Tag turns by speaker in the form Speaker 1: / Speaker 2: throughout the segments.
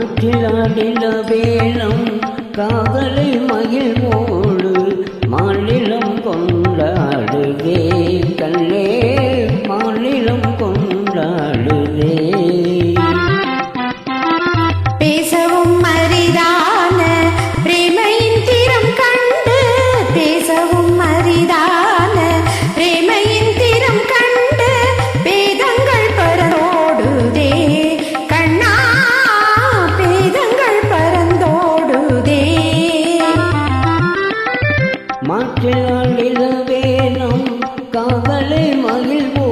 Speaker 1: காற்றிலாடில வேளம் காதலை மகிழ்வோடு மாநிலம் கொண்டாடுவே கண்ணே மாநிலம் கொண்டாடு. மாற்றினால் இளவேனம் காதலை மகிழ் போலி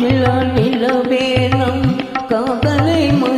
Speaker 1: மற்றிலால் நிலவேனம் காதலை மகிழ்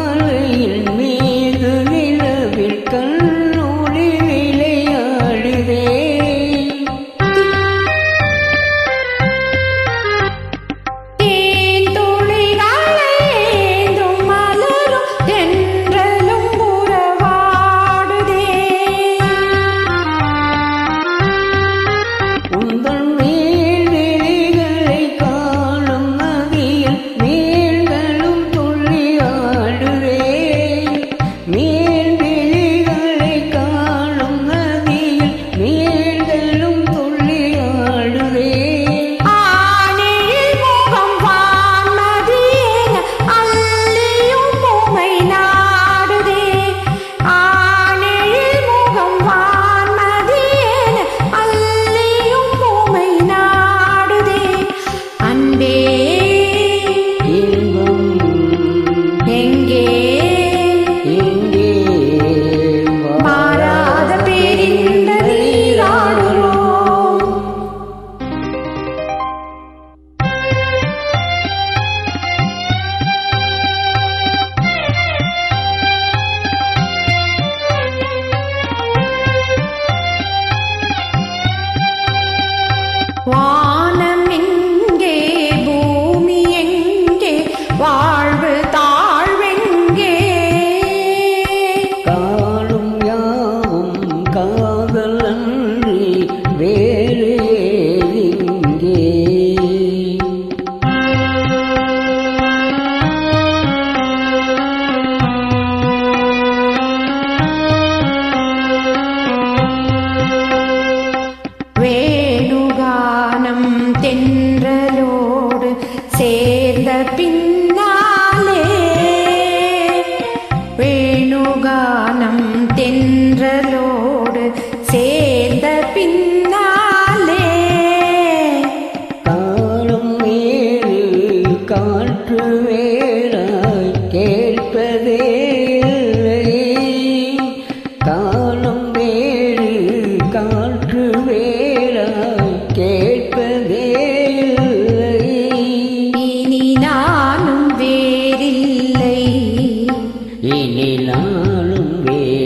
Speaker 1: காற்று வேளா கேட்பதே
Speaker 2: இனி நானும் வேறில்லை.
Speaker 1: இனி நானும் வேறு